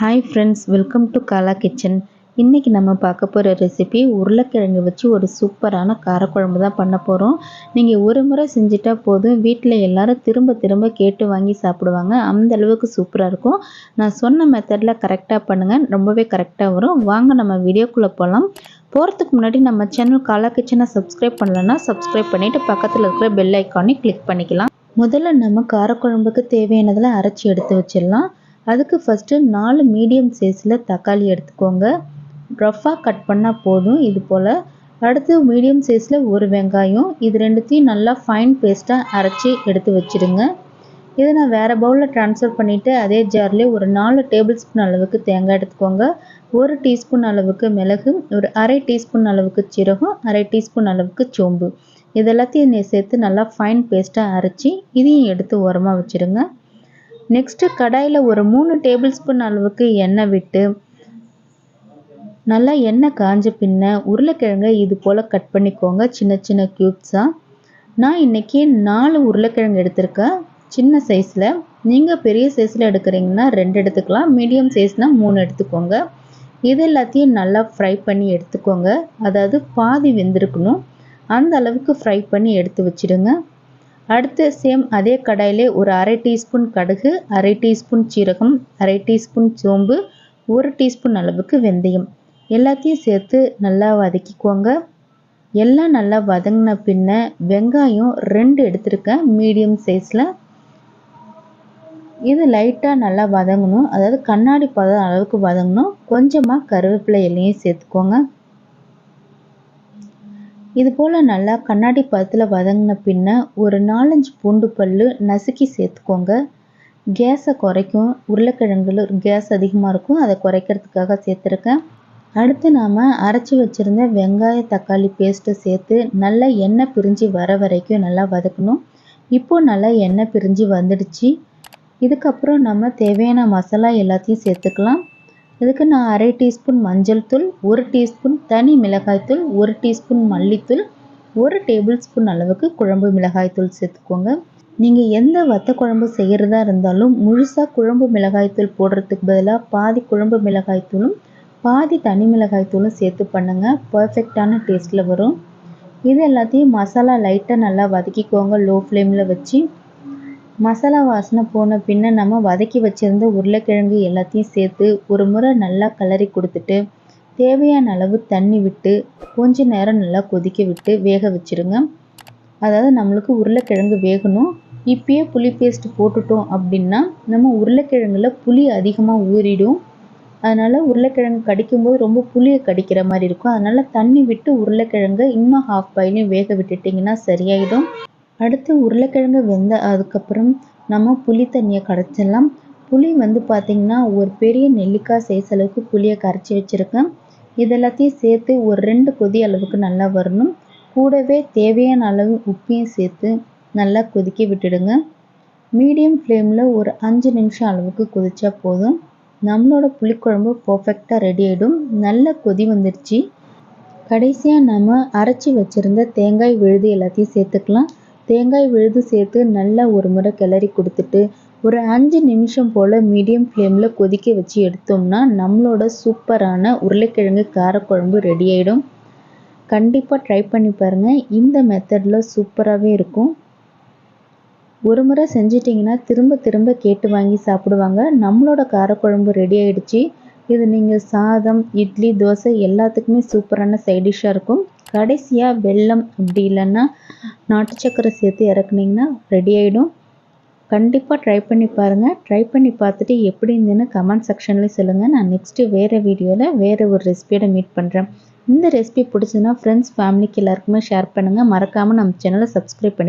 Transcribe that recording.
Hi friends welcome to Kala kitchen இன்றைக்கி நம்ம பார்க்க போகிற ரெசிபி உருளைக்கிழங்கு வச்சு ஒரு சூப்பரான காரக்குழம்பு தான் பண்ண போகிறோம் நீங்கள் ஒரு முறை செஞ்சுட்டா போதும். வீட்டில் எல்லாரும் திரும்ப திரும்ப கேட்டு வாங்கி சாப்பிடுவாங்க. அந்த அளவுக்கு சூப்பராக இருக்கும். நான் சொன்ன மெத்தடில் கரெக்டாக பண்ணுங்கள் ரொம்பவே கரெக்டாக வரும். வாங்க நம்ம வீடியோக்குள்ளே போகலாம் போகிறதுக்கு முன்னாடி நம்ம சேனல் காலா கிச்சனை சப்ஸ்கிரைப் பண்ணலன்னா சப்ஸ்கிரைப் பண்ணிவிட்டு பக்கத்தில் இருக்கிற பெல் ஐக்கானே கிளிக் பண்ணிக்கலாம். முதல்ல நம்ம காரக்குழம்புக்கு தேவையானதில் அரைச்சி எடுத்து வச்சிடலாம். அதுக்கு ஃபஸ்ட்டு நாலு மீடியம் சைஸில் தக்காளி எடுத்துக்கோங்க. ரஃப்பாக கட் பண்ணால் போதும். இது போல் அடுத்து மீடியம் சைஸில் ஒரு வெங்காயம். இது ரெண்டுத்தையும் நல்லா ஃபைன் பேஸ்ட்டாக அரைச்சி எடுத்து வச்சுடுங்க இதை நான் வேறு பவுலில் ட்ரான்ஸ்ஃபர் பண்ணிவிட்டு அதே ஜார்லேயே ஒரு நாலு டேபிள் ஸ்பூன் அளவுக்கு தேங்காய் எடுத்துக்கோங்க. ஒரு டீஸ்பூன் அளவுக்கு மிளகு ஒரு அரை டீஸ்பூன் அளவுக்கு சீரகம் அரை டீஸ்பூன் அளவுக்கு சோம்பு. இது எல்லாத்தையும் சேர்த்து நல்லா ஃபைன் பேஸ்ட்டாக அரைச்சி இதையும் எடுத்து உரமாக வச்சுடுங்க நெக்ஸ்ட்டு கடாயில் ஒரு மூணு டேபிள் ஸ்பூன் அளவுக்கு எண்ணெய் விட்டு நல்லா எண்ணெய் காஞ்ச பின்ன உருளைக்கிழங்கை இது போல் கட் பண்ணிக்கோங்க. சின்ன சின்ன க்யூப்ஸாக நான் இன்றைக்கி நாலு உருளைக்கிழங்கு எடுத்திருக்கேன். சின்ன சைஸில் நீங்கள் பெரிய சைஸில் எடுக்கிறீங்கன்னா ரெண்டு எடுத்துக்கலாம். மீடியம் சைஸ்னால் மூணு எடுத்துக்கோங்க. இது எல்லாத்தையும் நல்லா ஃப்ரை பண்ணி எடுத்துக்கோங்க. அதாவது பாதி வெந்திருக்கணும். அந்த அளவுக்கு ஃப்ரை பண்ணி எடுத்து வச்சுடுங்க. அடுத்து சேம் அதே கடாயிலே ஒரு அரை டீஸ்பூன் கடுகு அரை டீஸ்பூன் சீரகம் அரை டீஸ்பூன் சோம்பு ஒரு டீஸ்பூன் அளவுக்கு வெந்தயம். எல்லாத்தையும் சேர்த்து நல்லா வதக்கிக்கோங்க. எல்லாம் நல்லா வதங்கின பின்ன வெங்காயம் ரெண்டு எடுத்திருக்கேன் மீடியம் சைஸில் இது லைட்டாக நல்லா வதங்கணும். அதாவது கண்ணாடி பதம் அளவுக்கு வதங்கணும். கொஞ்சமாக கருவேப்பிலை எல்லையும் சேர்த்துக்கோங்க. இது போல் நல்லா கண்ணாடி பதத்தில் வதங்கின பின்ன ஒரு நாலஞ்சு பூண்டு பல் நசுக்கி சேர்த்துக்கோங்க. கேஸை குறைக்கும். உருளைக்கிழங்குல கேஸ் அதிகமாக இருக்கும். அதை குறைக்கிறதுக்காக சேர்த்துருக்கேன். அடுத்து நாம் அரைச்சி வச்சுருந்த வெங்காய தக்காளி பேஸ்ட்டை சேர்த்து நல்லா எண்ணெய் பிரிஞ்சு வர வரைக்கும் நல்லா வதக்கணும். இப்போது நல்லா எண்ணெய் பிரிஞ்சு வந்துடுச்சு. இதுக்கப்புறம் நம்ம தேவையான மசாலா எல்லாத்தையும் சேர்த்துக்கலாம். இதுக்கு நான் அரை டீஸ்பூன் மஞ்சள் தூள் ஒரு டீஸ்பூன் தனி மிளகாய்த்தூள் ஒரு டீஸ்பூன் மல்லித்தூள் ஒரு டேபிள் ஸ்பூன் அளவுக்கு குழம்பு மிளகாய்த்தூள் சேர்த்துக்கோங்க. நீங்கள் எந்த வத்த குழம்பு செய்கிறதா இருந்தாலும் முழுசாக குழம்பு மிளகாய்த்தூள் போடுறதுக்கு பதிலாக பாதி குழம்பு மிளகாய்த்தூளும் பாதி தனி மிளகாய்த்தூளும் சேர்த்து பண்ணுங்கள் பர்ஃபெக்டான டேஸ்ட்டில் வரும். இது எல்லாத்தையும் மசாலா லைட்டாக நல்லா வதக்கிக்கோங்க. லோ ஃப்ளேமில் வச்சு மசாலா வாசனை போன பின்ன நம்ம வதக்கி வச்சுருந்த உருளைக்கிழங்கு எல்லாத்தையும் சேர்த்து ஒரு முறை நல்லா கிளறி கொடுத்துட்டு தேவையான அளவு தண்ணி விட்டு கொஞ்ச நேரம் நல்லா கொதிக்க விட்டு வேக வச்சுருங்க. அதாவது நம்மளுக்கு உருளைக்கிழங்கு வேகணும். இப்பயே புளி பேஸ்ட் போட்டுட்டோம் அப்படின்னா நம்ம உருளைக்கிழங்குல புளி அதிகமாக ஊறிடும். அதனால் உருளைக்கிழங்கு கடிக்கும்போது ரொம்ப புளியை கடிக்கிற மாதிரி இருக்கும். அதனால் தண்ணி விட்டு உருளைக்கிழங்கு இன்னும் ஹாஃப் பாயிலையும் வேக விட்டுட்டிங்கன்னா சரியாயிடும். அடுத்து உருளைக்கிழங்கு வெந்த அதுக்கப்புறம் நம்ம புளி தண்ணியை கரைச்சிடலாம். புளி வந்து பார்த்திங்கன்னா ஒரு பெரிய நெல்லிக்காய் சைஸ் அளவுக்கு புளியை கரைச்சி வச்சுருக்கேன். இது எல்லாத்தையும் சேர்த்து ஒரு ரெண்டு கொதி அளவுக்கு நல்லா வரணும். கூடவே தேவையான அளவு உப்பையும் சேர்த்து நல்லா கொதிக்க விட்டுடுங்க. மீடியம் ஃப்ளேமில் ஒரு அஞ்சு நிமிஷம் அளவுக்கு கொதிச்சா போதும். நம்மளோட புளிக்குழம்பு பர்ஃபெக்டாக ரெடி ஆகிடும் நல்ல கொதி வந்துடுச்சு கடைசியாக நம்ம அரைச்சி வச்சுருந்த தேங்காய் விழுது எல்லாத்தையும் சேர்த்துக்கலாம். தேங்காய் விழுது சேர்த்து நல்லா ஒரு முறை கிளறி கொடுத்துட்டு ஒரு அஞ்சு நிமிஷம் போல் மீடியம் ஃப்ளேமில் கொதிக்க வச்சு எடுத்தோம்னா நம்மளோட சூப்பரான உருளைக்கிழங்கு காரக்குழம்பு ரெடி ஆகிடும் கண்டிப்பாக ட்ரை பண்ணி பாருங்கள் இந்த மெத்தடில் சூப்பராகவே இருக்கும். ஒரு முறை செஞ்சிட்டிங்கன்னா திரும்ப திரும்ப கேட்டு வாங்கி சாப்பிடுவாங்க. நம்மளோட காரக்குழம்பு ரெடி ஆகிடுச்சு இது நீங்கள் சாதம் இட்லி தோசை எல்லாத்துக்குமே சூப்பரான சைடிஷ்ஷாக இருக்கும். கடைசியாக வெல்லம் அப்படி இல்லைன்னா நாட்டு சக்கரை சேர்த்து இறக்குனிங்கன்னா ரெடி ஆகிடும் கண்டிப்பாக ட்ரை பண்ணி பாருங்கள் ட்ரை பண்ணி பார்த்துட்டு எப்படி இருந்ததுன்னு கமெண்ட் செக்ஷன்லேயும் சொல்லுங்கள் நான் நெக்ஸ்ட்டு வேறு வீடியோவில் வேறு ஒரு ரெசிபியோட மீட் பண்ணுறேன் இந்த ரெசிபி பிடிச்சதுன்னா ஃப்ரெண்ட்ஸ் ஃபேமிலிக்கு எல்லாருக்குமே ஷேர் பண்ணுங்கள் மறக்காமல் நம்ம சேனலை சப்ஸ்கிரைப் பண்ணி